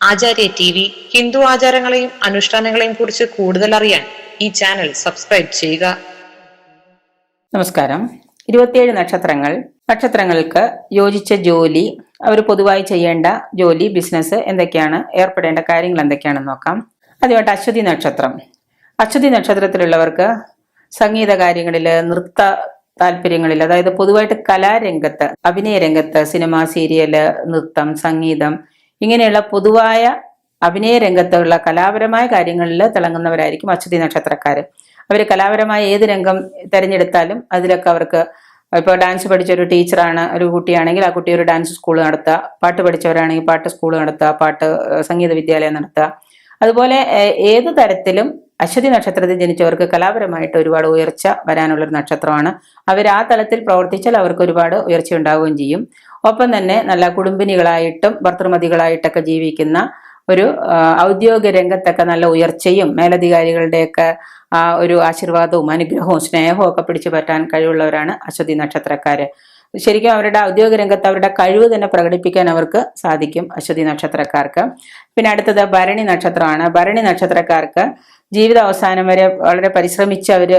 ആചാര്യ T V Hindu ആചാരങ്ങളെയും അനുഷ്ഠാനങ്ങളെയും കുറിച്ച് കൂടുതൽ അറിയാൻ ഈ ചാനൽ സബ്സ്ക്രൈബ് ചെയ്യുക. നമസ്കാരം. ഇരുപത്തിയേഴ് നക്ഷത്രങ്ങൾ. നക്ഷത്രങ്ങൾക്ക് യോജിച്ച ജോലി അവർ പൊതുവായി ചെയ്യേണ്ട ജോലി ബിസിനസ് എന്തൊക്കെയാണ് ഏർപ്പെടേണ്ട കാര്യങ്ങൾ എന്തൊക്കെയാണെന്ന് നോക്കാം. ആദ്യമായിട്ട് അശ്വതി നക്ഷത്രം. അശ്വതി നക്ഷത്രത്തിലുള്ളവർക്ക് സംഗീത കാര്യങ്ങളിൽ നൃത്ത താല്പര്യങ്ങളിൽ അതായത് പൊതുവായിട്ട് കലാരംഗത്ത് അഭിനയ രംഗത്ത് സിനിമ സീരിയൽ നൃത്തം സംഗീതം ഇങ്ങനെയുള്ള പൊതുവായ അഭിനയ രംഗത്തുള്ള കലാപരമായ കാര്യങ്ങളിൽ തിളങ്ങുന്നവരായിരിക്കും അശ്വതി നക്ഷത്രക്കാർ. അവർ കലാപരമായ ഏത് രംഗം തിരഞ്ഞെടുത്താലും അതിലൊക്കെ അവർക്ക് ഇപ്പോൾ ഡാൻസ് പഠിച്ച ഒരു ടീച്ചറാണ് ഒരു കുട്ടിയാണെങ്കിൽ ആ കുട്ടി ഒരു ഡാൻസ് സ്കൂൾ നടത്തുക പാട്ട് പഠിച്ചവരാണെങ്കിൽ പാട്ട് സ്കൂൾ നടത്തുക പാട്ട് സംഗീത വിദ്യാലയം നടത്തുക. അതുപോലെ ഏത് തരത്തിലും അശ്വതി നക്ഷത്രത്തിൽ ജനിച്ചവർക്ക് കലാപരമായിട്ട് ഒരുപാട് ഉയർച്ച വരാനുള്ളൊരു നക്ഷത്രമാണ്. അവർ ആ തലത്തിൽ പ്രവർത്തിച്ചാൽ അവർക്ക് ഒരുപാട് ഉയർച്ച ഉണ്ടാവുകയും ചെയ്യും. ഒപ്പം തന്നെ നല്ല കുടുംബിനികളായിട്ടും ഭർത്തൃമതികളായിട്ടൊക്കെ ജീവിക്കുന്ന ഒരു ഔദ്യോഗിക രംഗത്തൊക്കെ നല്ല ഉയർച്ചയും മേലധികാരികളുടെയൊക്കെ ആ ഒരു ആശീർവാദവും അനുഗ്രഹവും സ്നേഹവും ഒക്കെ പിടിച്ചു പറ്റാൻ കഴിവുള്ളവരാണ് അശ്വതി നക്ഷത്രക്കാര്. ശരിക്കും അവരുടെ ഔദ്യോഗിക രംഗത്ത് അവരുടെ കഴിവ് തന്നെ പ്രകടിപ്പിക്കാൻ അവർക്ക് സാധിക്കും അശ്വതി നക്ഷത്രക്കാർക്ക്. പിന്നെ അടുത്തത് ഭരണി നക്ഷത്രമാണ്. ഭരണി നക്ഷത്രക്കാർക്ക് ജീവിത അവസാനം വരെ വളരെ പരിശ്രമിച്ച് അവർ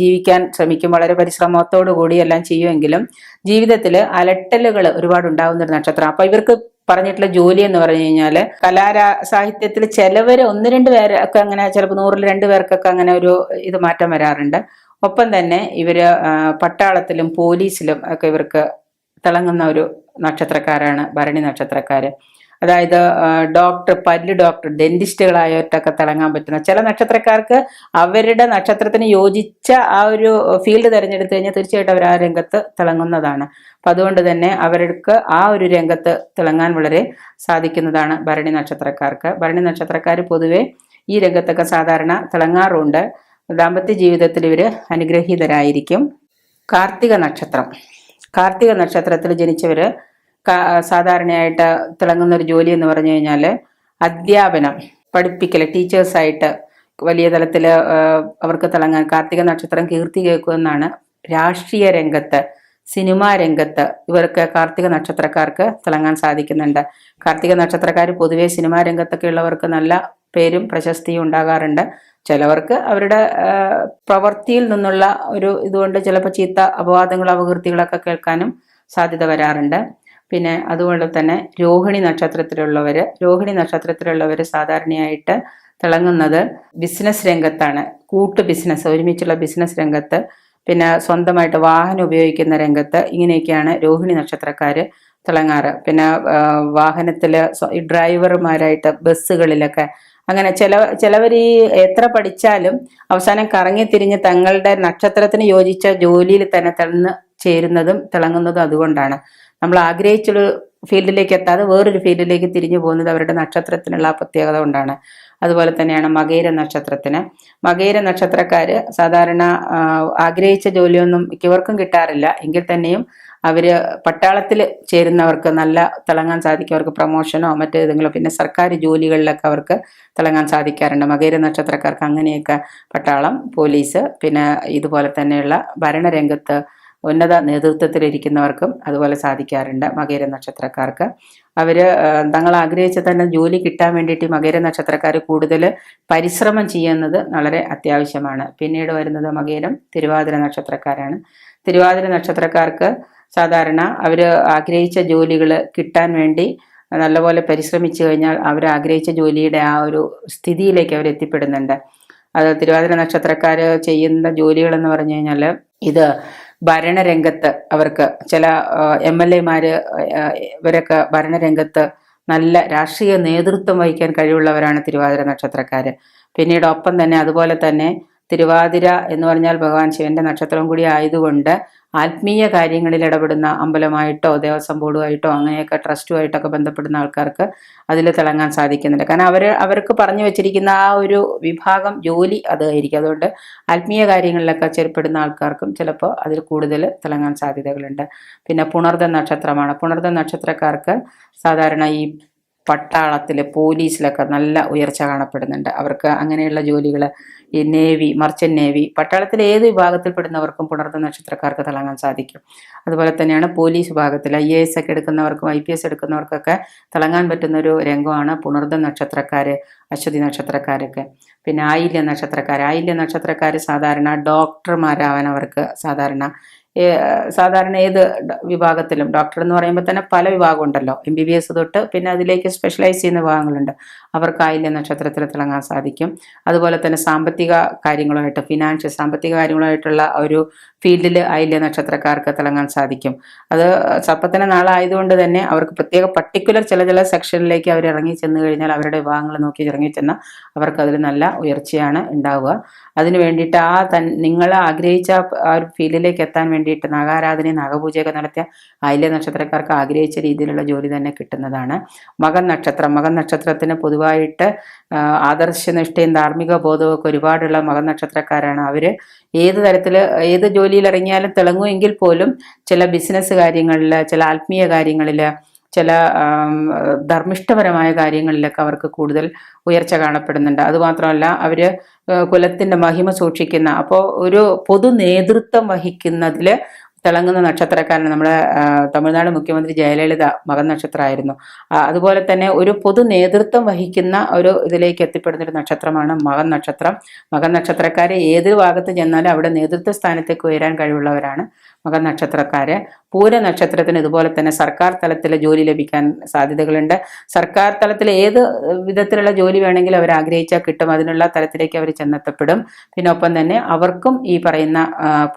ജീവിക്കാൻ ശ്രമിക്കും. വളരെ പരിശ്രമത്തോടു കൂടി എല്ലാം ചെയ്യുമെങ്കിലും ജീവിതത്തിൽ അലട്ടലുകൾ ഒരുപാട് ഉണ്ടാകുന്ന ഒരു നക്ഷത്രം. അപ്പൊ ഇവർക്ക് പറഞ്ഞിട്ടുള്ള ജോലി എന്ന് പറഞ്ഞു കഴിഞ്ഞാൽ കലാരാ സാഹിത്യത്തിൽ ചിലവര് ഒന്ന് രണ്ട് പേരൊക്കെ അങ്ങനെ ചിലപ്പോൾ നൂറിൽ രണ്ട് പേർക്കൊക്കെ അങ്ങനെ ഒരു ഇത് മാറ്റം വരാറുണ്ട്. ഒപ്പം തന്നെ ഇവർ പട്ടാളത്തിലും പോലീസിലും ഒക്കെ ഇവർക്ക് തിളങ്ങുന്ന ഒരു നക്ഷത്രക്കാരാണ് ഭരണി നക്ഷത്രക്കാര്. അതായത് ഡോക്ടർ പല്ല് ഡോക്ടർ ഡെന്റിസ്റ്റുകളായിട്ടൊക്കെ തിളങ്ങാൻ പറ്റുന്ന ചില നക്ഷത്രക്കാർക്ക് അവരുടെ നക്ഷത്രത്തിന് യോജിച്ച ആ ഒരു ഫീൽഡ് തിരഞ്ഞെടുത്തു കഴിഞ്ഞാൽ തീർച്ചയായിട്ടും അവർ ആ രംഗത്ത് തിളങ്ങുന്നതാണ്. അപ്പം അതുകൊണ്ട് തന്നെ അവർക്ക് ആ ഒരു രംഗത്ത് തിളങ്ങാൻ വളരെ സാധിക്കുന്നതാണ് ഭരണി നക്ഷത്രക്കാർക്ക്. ഭരണി നക്ഷത്രക്കാർ പൊതുവെ ഈ രംഗത്തൊക്കെ സാധാരണ തിളങ്ങാറുണ്ട്. ദാമ്പത്യ ജീവിതത്തിൽ ഇവർ അനുഗ്രഹീതരായിരിക്കും. കാർത്തിക നക്ഷത്രം. കാർത്തിക നക്ഷത്രത്തിൽ ജനിച്ചവർ സാധാരണയായിട്ട് തിളങ്ങുന്ന ഒരു ജോലി എന്ന് പറഞ്ഞു കഴിഞ്ഞാൽ അധ്യാപനം പഠിപ്പിക്കൽ ടീച്ചേഴ്സായിട്ട് വലിയ തലത്തിൽ അവർക്ക് തിളങ്ങാൻ കാർത്തിക നക്ഷത്രം കീർത്തി കേൾക്കുമെന്നാണ് രാഷ്ട്രീയ രംഗത്ത് സിനിമാ രംഗത്ത് ഇവർക്ക് കാർത്തിക നക്ഷത്രക്കാർക്ക് തിളങ്ങാൻ സാധിക്കുന്നുണ്ട്. കാർത്തിക നക്ഷത്രക്കാർ പൊതുവേ സിനിമാ രംഗത്തൊക്കെ ഉള്ളവർക്ക് നല്ല പേരും പ്രശസ്തിയും ഉണ്ടാകാറുണ്ട്. ചിലവർക്ക് അവരുടെ പ്രവൃത്തിയിൽ നിന്നുള്ള ഒരു ഇതുകൊണ്ട് ചിലപ്പോൾ ചീത്ത അപവാദങ്ങളും അപകീർത്തികളൊക്കെ കേൾക്കാനും സാധ്യത വരാറുണ്ട്. പിന്നെ അതുപോലെ തന്നെ രോഹിണി നക്ഷത്രത്തിലുള്ളവർ രോഹിണി നക്ഷത്രത്തിലുള്ളവർ സാധാരണയായിട്ട് തിളങ്ങുന്നത് ബിസിനസ് രംഗത്താണ്. കൂട്ട് ബിസിനസ് ഒരുമിച്ചുള്ള ബിസിനസ് രംഗത്ത് പിന്നെ സ്വന്തമായിട്ട് വാഹനം ഉപയോഗിക്കുന്ന രംഗത്ത് ഇങ്ങനെയൊക്കെയാണ് രോഹിണി നക്ഷത്രക്കാർ തിളങ്ങാറ്. പിന്നെ വാഹനത്തിൽ ഡ്രൈവർമാരായിട്ട് ബസ്സുകളിലൊക്കെ അങ്ങനെ ചില ചിലവർ ഈ എത്ര പഠിച്ചാലും അവസാനം കറങ്ങി തിരിഞ്ഞ് തങ്ങളുടെ നക്ഷത്രത്തിന് യോജിച്ച ജോലിയിൽ തന്നെ തിളന്ന് ചേരുന്നതും തിളങ്ങുന്നതും അതുകൊണ്ടാണ്. നമ്മൾ ആഗ്രഹിച്ചൊരു ഫീൽഡിലേക്ക് എത്താതെ വേറൊരു ഫീൽഡിലേക്ക് തിരിഞ്ഞു പോകുന്നത് അവരുടെ നക്ഷത്രത്തിനുള്ള ആ പ്രത്യേകത കൊണ്ടാണ്. അതുപോലെ തന്നെയാണ് മകേര നക്ഷത്രത്തിന്. മകേര നക്ഷത്രക്കാർ സാധാരണ ആഗ്രഹിച്ച ജോലിയൊന്നും മിക്കവർക്കും കിട്ടാറില്ല. എങ്കിൽ തന്നെയും അവർ പട്ടാളത്തിൽ ചേരുന്നവർക്ക് നല്ല തിളങ്ങാൻ സാധിക്കും. അവർക്ക് പ്രൊമോഷനോ മറ്റേതെങ്കിലും പിന്നെ സർക്കാർ ജോലികളിലൊക്കെ അവർക്ക് തിളങ്ങാൻ സാധിക്കാറുണ്ട്. മകേര നക്ഷത്രക്കാർക്ക് അങ്ങനെയൊക്കെ പട്ടാളം പോലീസ് പിന്നെ ഇതുപോലെ തന്നെയുള്ള ഭരണരംഗത്ത് ഉന്നത നേതൃത്വത്തിലിരിക്കുന്നവർക്കും അതുപോലെ സാധിക്കാറുണ്ട് മകേര നക്ഷത്രക്കാർക്ക്. അവർ തങ്ങൾ ആഗ്രഹിച്ച തന്നെ ജോലി കിട്ടാൻ വേണ്ടിയിട്ട് മകേര നക്ഷത്രക്കാർ കൂടുതൽ പരിശ്രമം ചെയ്യുന്നത് വളരെ അത്യാവശ്യമാണ്. പിന്നീട് വരുന്നത് മകേരം തിരുവാതിര നക്ഷത്രക്കാരാണ്. തിരുവാതിര നക്ഷത്രക്കാർക്ക് സാധാരണ അവർ ആഗ്രഹിച്ച ജോലികൾ കിട്ടാൻ വേണ്ടി നല്ലപോലെ പരിശ്രമിച്ചു കഴിഞ്ഞാൽ അവർ ആഗ്രഹിച്ച ജോലിയുടെ ആ ഒരു സ്ഥിതിയിലേക്ക് അവർ എത്തിപ്പെടുന്നുണ്ട്. അത് തിരുവാതിര നക്ഷത്രക്കാർ ചെയ്യുന്ന ജോലികളെന്ന് പറഞ്ഞു കഴിഞ്ഞാൽ ഇത് ഭരണരംഗത്ത് അവർക്ക് ചില എം എൽ എമാര് ഇവരൊക്കെ ഭരണരംഗത്ത് നല്ല രാഷ്ട്രീയ നേതൃത്വം വഹിക്കാൻ കഴിവുള്ളവരാണ് തിരുവാതിര നക്ഷത്രക്കാർ പിന്നീട് ഒപ്പം തന്നെ അതുപോലെ തന്നെ തിരുവാതിര എന്ന് പറഞ്ഞാൽ ഭഗവാൻ ശിവന്റെ നക്ഷത്രം കൂടി ആയതുകൊണ്ട് ആത്മീയ കാര്യങ്ങളിൽ ഇടപെടുന്ന അമ്പലമായിട്ടോ ദേവസ്വം ബോർഡുമായിട്ടോ അങ്ങനെയൊക്കെ ട്രസ്റ്റുമായിട്ടൊക്കെ ബന്ധപ്പെടുന്ന ആൾക്കാർക്ക് അതിൽ തിളങ്ങാൻ സാധിക്കുന്നുണ്ട്. കാരണം അവർ അവർക്ക് പറഞ്ഞു വെച്ചിരിക്കുന്ന ആ ഒരു വിഭാഗം ജോലി അതായിരിക്കും അതുകൊണ്ട് ആത്മീയ കാര്യങ്ങളിലൊക്കെ ചെറുപ്പെടുന്ന ആൾക്കാർക്കും ചിലപ്പോൾ അതിൽ കൂടുതൽ തിളങ്ങാൻ സാധ്യതകളുണ്ട്. പിന്നെ പുണർദ നക്ഷത്രമാണ്. പുണർദ നക്ഷത്രക്കാർക്ക് സാധാരണ ഈ പട്ടാളത്തിൽ പോലീസിലൊക്കെ നല്ല ഉയർച്ച കാണപ്പെടുന്നുണ്ട്. അവർക്ക് അങ്ങനെയുള്ള ജോലികൾ ഈ നേവി മർച്ചന്റ് നേവി പട്ടാളത്തിലെ ഏത് വിഭാഗത്തിൽപ്പെടുന്നവർക്കും പുണർന്ന നക്ഷത്രക്കാർക്ക് തിളങ്ങാൻ സാധിക്കും. അതുപോലെ തന്നെയാണ് പോലീസ് വിഭാഗത്തിൽ ഐ എ എസ് ഒക്കെ എടുക്കുന്നവർക്കും ഐ പി എസ് എടുക്കുന്നവർക്കൊക്കെ തിളങ്ങാൻ പറ്റുന്ന ഒരു രംഗമാണ് പുണർന്ന നക്ഷത്രക്കാർ അശ്വതി നക്ഷത്രക്കാരൊക്കെ. പിന്നെ ആയില്യ നക്ഷത്രക്കാർ ആയില്യ നക്ഷത്രക്കാർ സാധാരണ ഡോക്ടർമാരാവാൻ അവർക്ക് സാധാരണ സാധാരണ ഏത് വിഭാഗത്തിലും ഡോക്ടർ എന്ന് പറയുമ്പോൾ തന്നെ പല വിഭാഗം ഉണ്ടല്ലോ. എം ബി ബി എസ് തൊട്ട് പിന്നെ അതിലേക്ക് സ്പെഷ്യലൈസ് ചെയ്യുന്ന വിഭാഗങ്ങളുണ്ട്. അവർക്ക് ആയില്യ നക്ഷത്രത്തിൽ തിളങ്ങാൻ സാധിക്കും. അതുപോലെ തന്നെ സാമ്പത്തിക കാര്യങ്ങളുമായിട്ട് ഫിനാൻഷ്യൽ സാമ്പത്തിക കാര്യങ്ങളുമായിട്ടുള്ള ഒരു ഫീൽഡിൽ ആയില്യ നക്ഷത്രക്കാർക്ക് തിളങ്ങാൻ സാധിക്കും. അത് സർപ്പത്തിന് നാളായതുകൊണ്ട് തന്നെ അവർക്ക് പ്രത്യേക പർട്ടിക്കുലർ ചില ചില സെക്ഷനിലേക്ക് അവർ ഇറങ്ങി ചെന്ന് കഴിഞ്ഞാൽ അവരുടെ വിഭാഗങ്ങൾ നോക്കി ഇറങ്ങി ചെന്നാൽ അവർക്ക് അതിൽ നല്ല ഉയർച്ചയാണ് ഉണ്ടാവുക. അതിന് വേണ്ടിയിട്ട് ആ തൻ നിങ്ങൾ ആഗ്രഹിച്ച ആ ഒരു ഫീൽഡിലേക്ക് എത്താൻ വേണ്ടിയിട്ട് നാഗാരാധനയും നാഗപൂജയൊക്കെ നടത്തിയ ആയില്യ നക്ഷത്രക്കാർക്ക് ആഗ്രഹിച്ച രീതിയിലുള്ള ജോലി തന്നെ കിട്ടുന്നതാണ്. മകൻ നക്ഷത്രം മകൻ നക്ഷത്രത്തിന് പൊതുവായിട്ട് ആദർശനിഷ്ഠയും ധാർമ്മിക ബോധവും ഒക്കെ ഒരുപാടുള്ള മകൻ നക്ഷത്രക്കാരാണ് അവർ. ഏത് തരത്തിൽ ഏത് ജോലിയിൽ ഇറങ്ങിയാലും തിളങ്ങുമെങ്കിൽ പോലും ചില ബിസിനസ് കാര്യങ്ങളിൽ ചില ആത്മീയ കാര്യങ്ങളിൽ ചില ധർമ്മിഷ്ഠപരമായ കാര്യങ്ങളിലൊക്കെ അവർക്ക് കൂടുതൽ ഉയർച്ച കാണപ്പെടുന്നുണ്ട്. അതുമാത്രമല്ല അവർ കുലത്തിന്റെ മഹിമ സൂക്ഷിക്കുന്ന അപ്പോൾ ഒരു പൊതു നേതൃത്വം വഹിക്കുന്നതിൽ തിളങ്ങുന്ന നക്ഷത്രക്കാരൻ നമ്മുടെ തമിഴ്നാട് മുഖ്യമന്ത്രി ജയലളിത മകൻ നക്ഷത്രമായിരുന്നു. അതുപോലെ തന്നെ ഒരു പൊതു നേതൃത്വം വഹിക്കുന്ന ഒരു ഇതിലേക്ക് എത്തിപ്പെടുന്ന ഒരു നക്ഷത്രമാണ് മകൻ നക്ഷത്രം. മകൻ നക്ഷത്രക്കാരെ ഏത് ഭാഗത്ത് ചെന്നാലും അവിടെ നേതൃത്വ സ്ഥാനത്തേക്ക് ഉയരാൻ കഴിവുള്ളവരാണ് മകൻ നക്ഷത്രക്കാര്. പൂര നക്ഷത്രത്തിന് ഇതുപോലെ തന്നെ സർക്കാർ തലത്തിലെ ജോലി ലഭിക്കാൻ സാധ്യതകളുണ്ട്. സർക്കാർ തലത്തിൽ ഏത് വിധത്തിലുള്ള ജോലി വേണമെങ്കിലും അവർ ആഗ്രഹിച്ചാൽ കിട്ടും. അതിനുള്ള തലത്തിലേക്ക് അവർ ചെന്നെത്തപ്പെടും. പിന്നെ ഒപ്പം തന്നെ അവർക്കും ഈ പറയുന്ന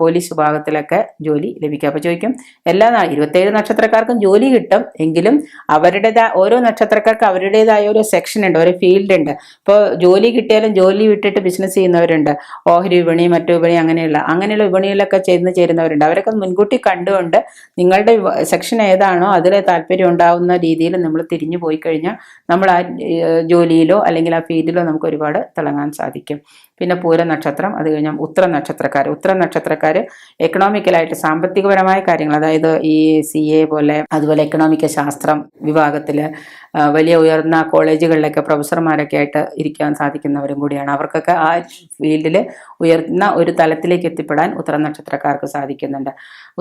പോലീസ് വിഭാഗത്തിലൊക്കെ ജോലി ലഭിക്കും. അപ്പോൾ ചോദിക്കും എല്ലാ ഇരുപത്തേഴ് നക്ഷത്രക്കാർക്കും ജോലി കിട്ടും എങ്കിലും അവരുടേതായ ഓരോ നക്ഷത്രക്കാർക്ക് അവരുടേതായ ഒരു സെക്ഷൻ ഉണ്ട് ഓരോ ഫീൽഡ് ഉണ്ട്. ഇപ്പോൾ ജോലി കിട്ടിയാലും ജോലി വിട്ടിട്ട് ബിസിനസ് ചെയ്യുന്നവരുണ്ട്. ഓഹരി വിപണി മറ്റു വിപണി അങ്ങനെയുള്ള അങ്ങനെയുള്ള വിപണിയിലൊക്കെ ചെന്ന് ചേരുന്നവരുണ്ട്. അവരൊക്കെ മുൻകൂട്ടി കണ്ടുകൊണ്ട് നിങ്ങളുടെ സെക്ഷൻ ഏതാണോ അതിൽ താല്പര്യം ഉണ്ടാവുന്ന രീതിയിൽ നമ്മൾ തിരിഞ്ഞു പോയി കഴിഞ്ഞാൽ നമ്മൾ ആ ജോലിയിലോ അല്ലെങ്കിൽ ആ ഫീൽഡിലോ നമുക്ക് ഒരുപാട് തിളങ്ങാൻ സാധിക്കും. പിന്നെ പൂര നക്ഷത്രം അത് കഴിഞ്ഞാൽ ഉത്തര നക്ഷത്രക്കാർ ഉത്തര നക്ഷത്രക്കാർ എക്കണോമിക്കലായിട്ട് സാമ്പത്തികപരമായ കാര്യങ്ങൾ അതായത് ഈ സി എ പോലെ അതുപോലെ എക്കണോമിക്ക ശാസ്ത്രം വിഭാഗത്തിൽ വലിയ ഉയർന്ന കോളേജുകളിലൊക്കെ പ്രൊഫസർമാരൊക്കെ ആയിട്ട് ഇരിക്കാൻ സാധിക്കുന്നവരും കൂടിയാണ്. അവർക്കൊക്കെ ആ ഫീൽഡിൽ ഉയർന്ന ഒരു തലത്തിലേക്ക് എത്തിപ്പെടാൻ ഉത്തര നക്ഷത്രക്കാർക്ക് സാധിക്കുന്നുണ്ട്.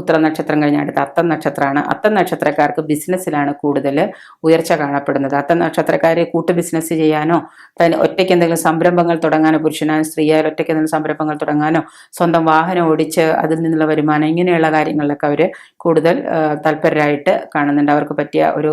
ഉത്തര നക്ഷത്രം കഴിഞ്ഞാൽ അടുത്ത അത്തം നക്ഷത്രമാണ് അത്തം നക്ഷത്രക്കാർക്ക് ബിസിനസ്സിലാണ് കൂടുതൽ ഉയർച്ച കാണപ്പെടുന്നത്. അത്തം നക്ഷത്രക്കാർ കൂട്ട് ബിസിനസ് ചെയ്യാനോ ഒറ്റയ്ക്ക് എന്തെങ്കിലും സംരംഭങ്ങൾ തുടങ്ങാനോ പുരുഷനായാലും സ്ത്രീയായാലും ഒറ്റയ്ക്ക് നിന്ന് സംരംഭങ്ങൾ തുടങ്ങാനോ സ്വന്തം വാഹനം ഓടിച്ച് അതിൽ നിന്നുള്ള വരുമാനം ഇങ്ങനെയുള്ള കാര്യങ്ങളിലൊക്കെ അവർ കൂടുതൽ തൽപരരായിട്ട് കാണുന്നുണ്ട്. അവർക്ക് പറ്റിയ ഒരു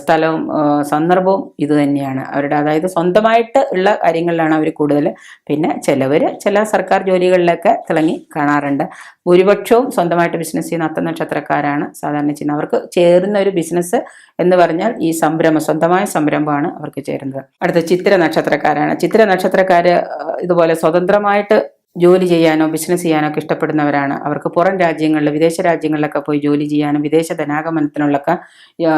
സ്ഥലവും സന്ദർഭവും ഇത് തന്നെയാണ്. അവരുടെ അതായത് സ്വന്തമായിട്ട് ഉള്ള കാര്യങ്ങളിലാണ് അവർ കൂടുതൽ. പിന്നെ ചിലവർ ചില സർക്കാർ ജോലികളിലൊക്കെ തിളങ്ങി കാണാറുണ്ട്. ഭൂരിപക്ഷവും സ്വന്തമായിട്ട് ബിസിനസ് ചെയ്യുന്ന അത്ത നക്ഷത്രക്കാരാണ് സാധാരണ ചെയ്യുന്നത്. അവർക്ക് ചേരുന്ന ഒരു ബിസിനസ് എന്ന് പറഞ്ഞാൽ ഈ സംരംഭം സ്വന്തമായ സംരംഭമാണ് അവർക്ക് ചേരുന്നത്. അടുത്ത ചിത്ര നക്ഷത്രക്കാരാണ്. ചിത്ര നക്ഷത്രക്കാര് ഇതുപോലെ സ്വതന്ത്രമായിട്ട് ജോലി ചെയ്യാനോ ബിസിനസ് ചെയ്യാനോ ഒക്കെ ഇഷ്ടപ്പെടുന്നവരാണ്. അവർക്ക് പുറം രാജ്യങ്ങളിൽ വിദേശ രാജ്യങ്ങളിലൊക്കെ പോയി ജോലി ചെയ്യാനും വിദേശ ധനാഗമനത്തിനുള്ളൊക്കെ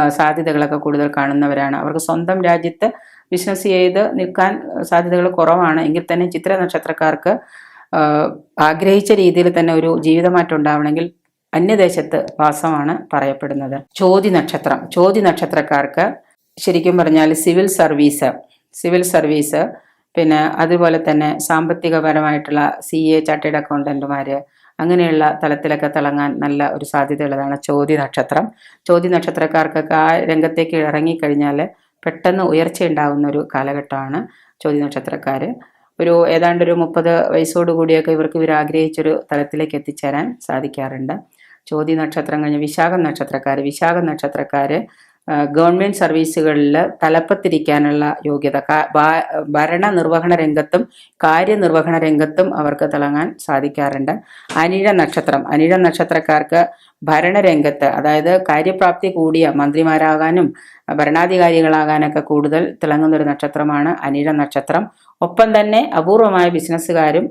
സാധ്യതകളൊക്കെ കൂടുതൽ കാണുന്നവരാണ്. അവർക്ക് സ്വന്തം രാജ്യത്ത് ബിസിനസ് ചെയ്ത് നിൽക്കാൻ സാധ്യതകൾ കുറവാണ്. എങ്കിൽ തന്നെ ചിത്ര നക്ഷത്രക്കാർക്ക് ആഗ്രഹിച്ച രീതിയിൽ തന്നെ ഒരു ജീവിതമാറ്റം ഉണ്ടാവണമെങ്കിൽ അന്യദേശത്ത് വാസമാണ് പറയപ്പെടുന്നത്. ചോതി നക്ഷത്രം. ചോതി നക്ഷത്രക്കാർക്ക് ശരിക്കും പറഞ്ഞാൽ സിവിൽ സർവീസ് സിവിൽ സർവീസ് പിന്നെ അതുപോലെ തന്നെ സാമ്പത്തികപരമായിട്ടുള്ള സി എ ചാർട്ടേഡ് അക്കൗണ്ടന്റുമാര് അങ്ങനെയുള്ള തലത്തിലൊക്കെ തിളങ്ങാൻ നല്ല ഒരു സാധ്യതയുള്ളതാണ് ചോദ്യ നക്ഷത്രം. ചോദ്യ നക്ഷത്രക്കാർക്കൊക്കെ ആ രംഗത്തേക്ക് ഇറങ്ങിക്കഴിഞ്ഞാൽ പെട്ടെന്ന് ഉയർച്ച ഉണ്ടാകുന്ന ഒരു കാലഘട്ടമാണ് ചോദ്യ നക്ഷത്രക്കാർ ഒരു ഏതാണ്ട് ഒരു മുപ്പത് വയസ്സോടുകൂടിയൊക്കെ ഇവർക്ക് ഇവർ ആഗ്രഹിച്ചൊരു തലത്തിലേക്ക് എത്തിച്ചേരാൻ സാധിക്കാറുണ്ട്. ചോദ്യ നക്ഷത്രം കഴിഞ്ഞ് വിശാഖം നക്ഷത്രക്കാർ വിശാഖം നക്ഷത്രക്കാർ ഗവൺമെന്റ് സർവീസുകളിൽ തലപ്പത്തിരിക്കാനുള്ള യോഗ്യത ഭരണ നിർവഹണ രംഗത്തും കാര്യനിർവഹണ രംഗത്തും അവർക്ക് തിളങ്ങാൻ സാധിക്കാറുണ്ട്. അനിഴ നക്ഷത്രം അനിഴ നക്ഷത്രക്കാർക്ക് ഭരണരംഗത്ത് അതായത് കാര്യപ്രാപ്തി കൂടിയ മന്ത്രിമാരാകാനും ഭരണാധികാരികളാകാനൊക്കെ കൂടുതൽ തിളങ്ങുന്ന ഒരു നക്ഷത്രമാണ് അനിഴ നക്ഷത്രം. ഒപ്പം തന്നെ അപൂർവമായ ബിസിനസ്സുകാരും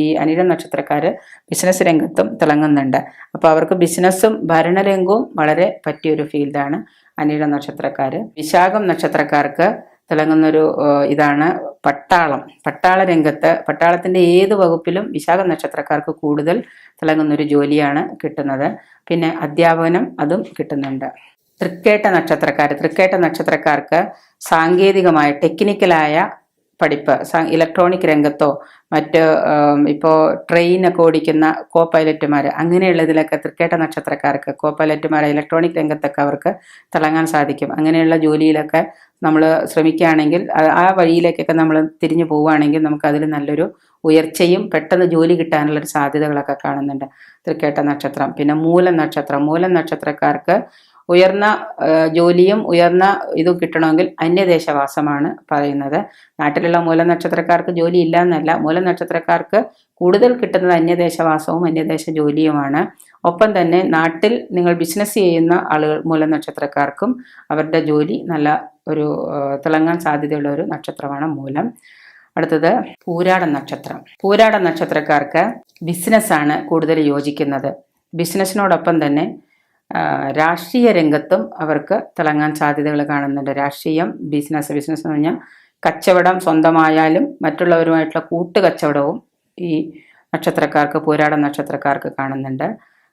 ഈ അനിര നക്ഷത്രക്കാർ ബിസിനസ് രംഗത്തും തിളങ്ങുന്നുണ്ട്. അപ്പോൾ അവർക്ക് ബിസിനസ്സും ഭരണരംഗവും വളരെ പറ്റിയൊരു ഫീൽഡാണ് അനിര നക്ഷത്രക്കാർ വിശാഖം നക്ഷത്രക്കാർക്ക് തിളങ്ങുന്നൊരു ഇതാണ് പട്ടാളം. പട്ടാള രംഗത്ത് പട്ടാളത്തിന്റെ ഏത് വകുപ്പിലും വിശാഖ നക്ഷത്രക്കാർക്ക് കൂടുതൽ തിളങ്ങുന്നൊരു ജോലിയാണ് കിട്ടുന്നത്. പിന്നെ അധ്യാപനം അതും കിട്ടുന്നുണ്ട്. തൃക്കേട്ട നക്ഷത്രക്കാർ തൃക്കേട്ട നക്ഷത്രക്കാർക്ക് സാങ്കേതികമായ ടെക്നിക്കലായ പഠിപ്പ് ഇലക്ട്രോണിക് രംഗത്തോ മറ്റ് ഇപ്പോൾ ട്രെയിനൊക്കെ ഓടിക്കുന്ന കോ പൈലറ്റുമാർ അങ്ങനെയുള്ളതിലൊക്കെ തൃക്കേട്ട നക്ഷത്രക്കാർക്ക് കോ പൈലറ്റുമാർ ഇലക്ട്രോണിക് രംഗത്തൊക്കെ അവർക്ക് തിളങ്ങാൻ സാധിക്കും. അങ്ങനെയുള്ള ജോലിയിലൊക്കെ നമ്മൾ ശ്രമിക്കുകയാണെങ്കിൽ ആ- വഴിയിലേക്കൊക്കെ നമ്മൾ തിരിഞ്ഞു പോവുകയാണെങ്കിൽ നമുക്ക് അതിൽ നല്ലൊരു ഉയർച്ചയും പെട്ടെന്ന് ജോലി കിട്ടാനുള്ള ഒരു സാധ്യതകളൊക്കെ കാണുന്നുണ്ട്. തൃക്കേട്ട നക്ഷത്രം പിന്നെ മൂലം നക്ഷത്രം. മൂലം നക്ഷത്രക്കാർക്ക് ഉയർന്ന ജോലിയും ഉയർന്ന ഇതും കിട്ടണമെങ്കിൽ അന്യദേശവാസമാണ് പറയുന്നത്. നാട്ടിലുള്ള മൂല നക്ഷത്രക്കാർക്ക് ജോലി ഇല്ല എന്നല്ല മൂല നക്ഷത്രക്കാർക്ക് കൂടുതൽ കിട്ടുന്നത് അന്യദേശവാസവും അന്യദേശ ജോലിയുമാണ്. ഒപ്പം തന്നെ നാട്ടിൽ നിങ്ങൾ ബിസിനസ് ചെയ്യുന്ന ആളുകൾ മൂല നക്ഷത്രക്കാർക്കും അവരുടെ ജോലി നല്ല ഒരു തിളങ്ങാൻ സാധ്യതയുള്ള ഒരു നക്ഷത്രമാണ് മൂലം. അടുത്തത് പൂരാട നക്ഷത്രം. പൂരാട നക്ഷത്രക്കാർക്ക് ബിസിനസ്സാണ് കൂടുതൽ യോജിക്കുന്നത്. ബിസിനസ്സിനോടൊപ്പം തന്നെ രാഷ്ട്രീയ രംഗത്തും അവർക്ക് തിളങ്ങാൻ സാധ്യതകൾ കാണുന്നുണ്ട്. രാഷ്ട്രീയം ബിസിനസ് ബിസിനസ് എന്ന് പറഞ്ഞാൽ കച്ചവടം സ്വന്തമായാലും മറ്റുള്ളവരുമായിട്ടുള്ള കൂട്ടുകച്ചവടവും ഈ നക്ഷത്രക്കാർക്ക് പോരാട നക്ഷത്രക്കാർക്ക് കാണുന്നുണ്ട്.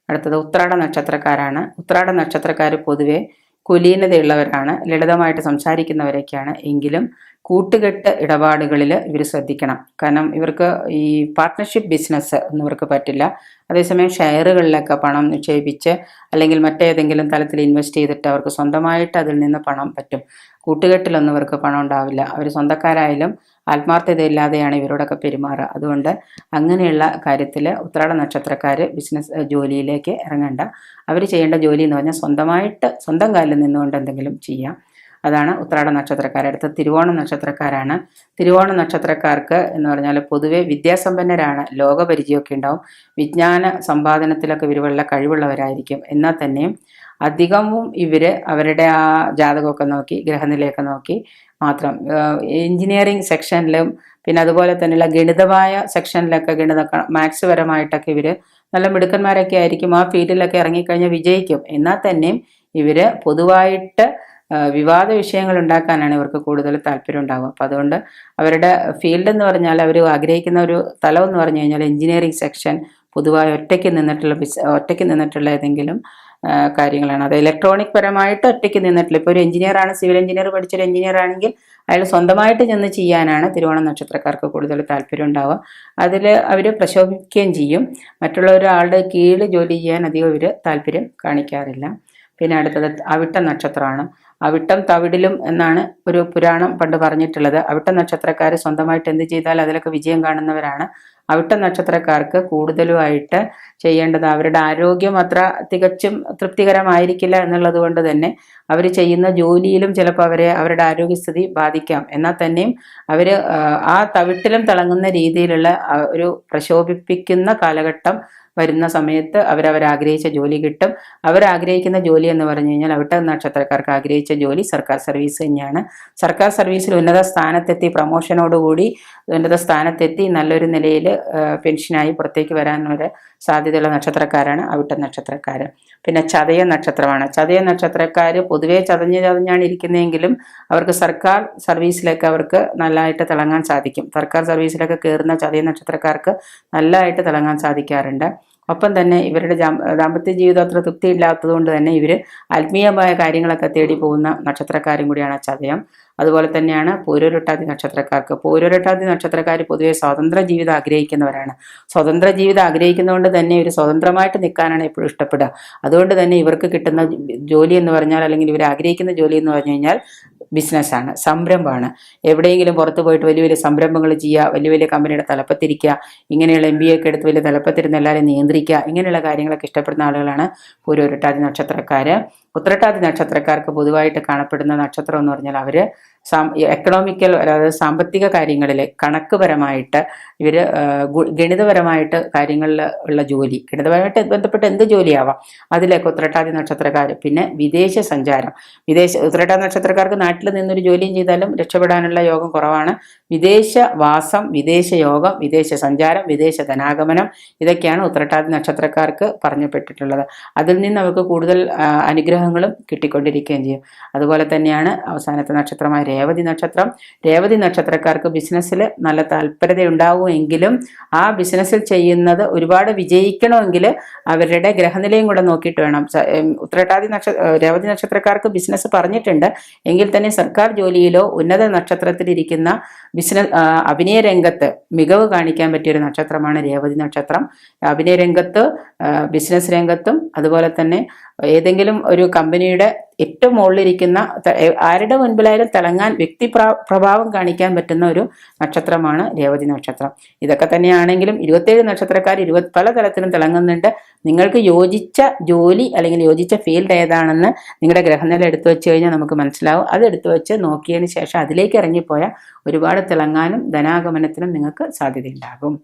അടുത്തത് ഉത്രാട നക്ഷത്രക്കാരാണ്. ഉത്രാട നക്ഷത്രക്കാർ പൊതുവെ കുലീനതയുള്ളവരാണ്. ലളിതമായിട്ട് സംസാരിക്കുന്നവരൊക്കെയാണ്. എങ്കിലും കൂട്ടുകെട്ട് ഇടപാടുകളിൽ ഇവർ ശ്രദ്ധിക്കണം. കാരണം ഇവർക്ക് ഈ പാർട്ട്ണർഷിപ്പ് ബിസിനസ് ഒന്നും ഇവർക്ക് പറ്റില്ല. അതേസമയം ഷെയറുകളിലൊക്കെ പണം നിക്ഷേപിച്ച് അല്ലെങ്കിൽ മറ്റേതെങ്കിലും തലത്തിൽ ഇൻവെസ്റ്റ് ചെയ്തിട്ട് അവർക്ക് സ്വന്തമായിട്ട് അതിൽ നിന്ന് പണം പറ്റും. കൂട്ടുകെട്ടിലൊന്നും ഇവർക്ക് പണം ഉണ്ടാവില്ല. അവർ സ്വന്തക്കാരായാലും ആത്മാർത്ഥതയില്ലാതെയാണ് ഇവരോടൊക്കെ പെരുമാറുക. അതുകൊണ്ട് അങ്ങനെയുള്ള കാര്യത്തിൽ ഉത്രാട നക്ഷത്രക്കാർ ബിസിനസ് ജോലിയിലേക്ക് ഇറങ്ങേണ്ട. അവർ ചെയ്യേണ്ട ജോലി എന്ന് പറഞ്ഞാൽ സ്വന്തമായിട്ട് സ്വന്തം കാലിൽ നിന്നുകൊണ്ട് എന്തെങ്കിലും ചെയ്യാം. അതാണ് ഉത്രാട നക്ഷത്രക്കാർ. അടുത്ത തിരുവോണ നക്ഷത്രക്കാരാണ്. തിരുവോണ നക്ഷത്രക്കാർക്ക് എന്ന് പറഞ്ഞാൽ പൊതുവെ വിദ്യാസമ്പന്നരാണ് ലോകപരിചയമൊക്കെ ഉണ്ടാവും. വിജ്ഞാന സമ്പാദനത്തിലൊക്കെ ഇവരുള്ള കഴിവുള്ളവരായിരിക്കും. എന്നാൽ തന്നെയും അധികവും ഇവർ അവരുടെ ആ ജാതകമൊക്കെ നോക്കി ഗ്രഹനിലയൊക്കെ നോക്കി മാത്രം. എഞ്ചിനീയറിംഗ് സെക്ഷനിലും പിന്നെ അതുപോലെ തന്നെയുള്ള ഗണിതമായ സെക്ഷനിലൊക്കെ ഗണിത മാത്സ് പരമായിട്ടൊക്കെ ഇവർ നല്ല മിടുക്കന്മാരൊക്കെ ആയിരിക്കും. ആ ഫീൽഡിലൊക്കെ ഇറങ്ങിക്കഴിഞ്ഞാൽ വിജയിക്കും. എന്നാൽ തന്നെയും ഇവർ പൊതുവായിട്ട് വിവാദ വിഷയങ്ങൾ ഉണ്ടാക്കാനാണ് ഇവർക്ക് കൂടുതൽ താല്പര്യം ഉണ്ടാവുക. അപ്പം അതുകൊണ്ട് അവരുടെ ഫീൽഡ് എന്ന് പറഞ്ഞാൽ അവർ ആഗ്രഹിക്കുന്ന ഒരു തലം എന്ന് പറഞ്ഞു കഴിഞ്ഞാൽ എഞ്ചിനീയറിംഗ് സെക്ഷൻ പൊതുവായി ഒറ്റയ്ക്ക് നിന്നിട്ടുള്ള ബിസ് ഒറ്റയ്ക്ക് നിന്നിട്ടുള്ള ഏതെങ്കിലും കാര്യങ്ങളാണ്. അത് ഇലക്ട്രോണിക് പരമായിട്ട് ഒറ്റയ്ക്ക് നിന്നിട്ടില്ല. ഇപ്പോൾ ഒരു എഞ്ചിനീയർ ആണ് സിവിൽ എഞ്ചിനീയർ പഠിച്ചൊരു എഞ്ചിനീയർ ആണെങ്കിൽ അയാൾ സ്വന്തമായിട്ട് ചെന്ന് ചെയ്യാനാണ് തിരുവോണ നക്ഷത്രക്കാർക്ക് കൂടുതൽ താല്പര്യം ഉണ്ടാവുക. അതിൽ അവർ പ്രശോഭിക്കുകയും ചെയ്യും. മറ്റുള്ള ഒരാളുടെ കീഴിൽ ജോലി ചെയ്യാൻ അധികം ഇവർ താല്പര്യം കാണിക്കാറില്ല. പിന്നെ അടുത്തത് അവിട്ട നക്ഷത്രമാണ്. അവിട്ടം തവിടിലും എന്നാണ് ഒരു പുരാണം പണ്ട് പറഞ്ഞിട്ടുള്ളത്. അവിട്ട നക്ഷത്രക്കാർ സ്വന്തമായിട്ട് എന്ത് ചെയ്താൽ അതിലൊക്കെ വിജയം കാണുന്നവരാണ്. അവിട്ട നക്ഷത്രക്കാർക്ക് കൂടുതലുമായിട്ട് ചെയ്യേണ്ടത് അവരുടെ ആരോഗ്യം അത്ര തികച്ചും തൃപ്തികരമായിരിക്കില്ല എന്നുള്ളത് കൊണ്ട് തന്നെ അവർ ചെയ്യുന്ന ജോലിയിലും ചിലപ്പോൾ അവരെ അവരുടെ ആരോഗ്യസ്ഥിതി ബാധിക്കാം. എന്നാൽ തന്നെയും അവർ ആ തവിട്ടിലും തിളങ്ങുന്ന രീതിയിലുള്ള ഒരു പ്രശോഭിപ്പിക്കുന്ന കാലഘട്ടം വരുന്ന സമയത്ത് അവരവർ ആഗ്രഹിച്ച ജോലി കിട്ടും. അവർ ആഗ്രഹിക്കുന്ന ജോലി എന്ന് പറഞ്ഞു കഴിഞ്ഞാൽ അവിട്ട നക്ഷത്രക്കാർക്ക് ആഗ്രഹിച്ച ജോലി സർക്കാർ സർവീസ് തന്നെയാണ്. സർക്കാർ സർവീസിൽ ഉന്നത സ്ഥാനത്തെത്തി പ്രമോഷനോടുകൂടി ഉന്നത സ്ഥാനത്തെത്തി നല്ലൊരു നിലയിൽ പെൻഷനായി പുറത്തേക്ക് വരാനൊരു സാധ്യതയുള്ള നക്ഷത്രക്കാരാണ് അവിട്ട നക്ഷത്രക്കാർ പിന്നെ ചതയ നക്ഷത്രമാണ്. ചതയ നക്ഷത്രക്കാർ പൊതുവേ ചതഞ്ഞ് ചതഞ്ഞാണ് ഇരിക്കുന്നതെങ്കിലും അവർക്ക് സർക്കാർ സർവീസിലൊക്കെ അവർക്ക് നല്ലതായിട്ട് തിളങ്ങാൻ സാധിക്കും. സർക്കാർ സർവീസിലൊക്കെ കയറുന്ന ചതയ നക്ഷത്രക്കാർക്ക് നല്ലതായിട്ട് തിളങ്ങാൻ സാധിക്കാറുണ്ട്. ഒപ്പം തന്നെ ഇവരുടെ ദാമ്പത്യ ജീവിതം അത്ര തൃപ്തി ഇല്ലാത്തതുകൊണ്ട് തന്നെ ഇവർ ആത്മീയമായ കാര്യങ്ങളൊക്കെ തേടി പോകുന്ന നക്ഷത്രക്കാരും കൂടിയാണ് ചതയം. അതുപോലെ തന്നെയാണ് പൂരൊരുട്ടാതി നക്ഷത്രക്കാർക്ക്. പൂരൊരുട്ടാതി നക്ഷത്രക്കാർ പൊതുവെ സ്വതന്ത്ര ജീവിതം ആഗ്രഹിക്കുന്നവരാണ്. സ്വതന്ത്ര ജീവിതം ആഗ്രഹിക്കുന്നതുകൊണ്ട് തന്നെ ഇവർ സ്വതന്ത്രമായിട്ട് നിൽക്കാനാണ് എപ്പോഴും ഇഷ്ടപ്പെടുക. അതുകൊണ്ട് തന്നെ ഇവർക്ക് കിട്ടുന്ന ജോലി എന്ന് പറഞ്ഞാൽ അല്ലെങ്കിൽ ഇവർ ആഗ്രഹിക്കുന്ന ജോലി എന്ന് പറഞ്ഞു കഴിഞ്ഞാൽ ബിസിനസ്സാണ് സംരംഭമാണ്. എവിടെയെങ്കിലും പുറത്ത് പോയിട്ട് വലിയ വലിയ സംരംഭങ്ങൾ ചെയ്യുക വലിയ വലിയ കമ്പനിയുടെ തലപ്പത്തിരിക്കുക ഇങ്ങനെയുള്ള എം ബി എ ഒക്കെ എടുത്ത് വലിയ തലപ്പത്തിരുന്ന് എല്ലാവരെയും നിയന്ത്രിക്കുക ഇങ്ങനെയുള്ള കാര്യങ്ങളൊക്കെ ഇഷ്ടപ്പെടുന്ന ആളുകളാണ് പൂരൊരുട്ടാതി നക്ഷത്രക്കാർ ഉത്രട്ടാതി നക്ഷത്രക്കാർക്ക് പൊതുവായിട്ട് കാണപ്പെടുന്ന നക്ഷത്രം എന്ന് പറഞ്ഞാൽ അവർ എക്കണോമിക്കൽ അതായത് സാമ്പത്തിക കാര്യങ്ങളിൽ കണക്കുപരമായിട്ട് ഇവർ ഗണിതപരമായിട്ട് കാര്യങ്ങളിൽ ഉള്ള ജോലി ഗണിതപരമായിട്ട് ബന്ധപ്പെട്ട് എന്ത് ജോലിയാവാം അതിലേക്ക് ഉത്രട്ടാതി നക്ഷത്രക്കാർ പിന്നെ വിദേശ സഞ്ചാരം. വിദേശ ഉത്രട്ടാതി നക്ഷത്രക്കാർക്ക് നാട്ടിൽ നിന്നൊരു ജോലിയും ചെയ്താലും രക്ഷപ്പെടാനുള്ള യോഗം കുറവാണ്. വിദേശ വാസം വിദേശ യോഗം വിദേശ സഞ്ചാരം വിദേശ ധനാഗമനം ഇതൊക്കെയാണ് ഉത്രട്ടാതി നക്ഷത്രക്കാർക്ക് പറഞ്ഞപ്പെട്ടിട്ടുള്ളത് അതിൽ നിന്ന് അവർക്ക് കൂടുതൽ അനുഗ്രഹം അനുഗ്രഹങ്ങളും കിട്ടിക്കൊണ്ടിരിക്കുകയും ചെയ്യും. അതുപോലെ തന്നെയാണ് അവസാനത്തെ നക്ഷത്രമായ രേവതി നക്ഷത്രം. രേവതി നക്ഷത്രക്കാർക്ക് ബിസിനസ്സിൽ നല്ല താല്പര്യത ഉണ്ടാവുമെങ്കിലും ആ ബിസിനസ്സിൽ ചെയ്യുന്നത് ഒരുപാട് വിജയിക്കണമെങ്കിൽ അവരുടെ ഗ്രഹനിലയും കൂടെ നോക്കിയിട്ട് വേണം. ഉത്രട്ടാതി നക്ഷ രേവതി നക്ഷത്രക്കാർക്ക് ബിസിനസ് പറഞ്ഞിട്ടുണ്ട്. എങ്കിൽ തന്നെ സർക്കാർ ജോലിയിലോ ഉന്നത നക്ഷത്രത്തിലിരിക്കുന്ന ബിസിനസ് അഭിനയ രംഗത്ത് മികവ് കാണിക്കാൻ പറ്റിയ ഒരു നക്ഷത്രമാണ് രേവതി നക്ഷത്രം. അഭിനയ രംഗത്ത് ബിസിനസ് രംഗത്തും അതുപോലെ തന്നെ ഏതെങ്കിലും ഒരു കമ്പനിയുടെ ഏറ്റവും മുകളിലിരിക്കുന്ന ആരുടെ മുൻപിലായാലും തിളങ്ങാൻ വ്യക്തി പ്രഭാവം കാണിക്കാൻ പറ്റുന്ന ഒരു നക്ഷത്രമാണ് രേവതി നക്ഷത്രം. ഇതൊക്കെ തന്നെയാണെങ്കിലും ഇരുപത്തേഴ് നക്ഷത്രക്കാർ ഇരുപത് പല തലത്തിലും തിളങ്ങുന്നുണ്ട്. നിങ്ങൾക്ക് യോജിച്ച ജോലി അല്ലെങ്കിൽ യോജിച്ച ഫീൽഡ് ഏതാണെന്ന് നിങ്ങളുടെ ഗ്രഹനില എടുത്തു വെച്ച് കഴിഞ്ഞാൽ നമുക്ക് മനസ്സിലാവും. അത് എടുത്തു വെച്ച് നോക്കിയതിന് ശേഷം അതിലേക്ക് ഇറങ്ങിപ്പോയാൽ ഒരുപാട് തിളങ്ങാനും ധനാഗമനത്തിനും നിങ്ങൾക്ക് സാധ്യതയുണ്ടാകും.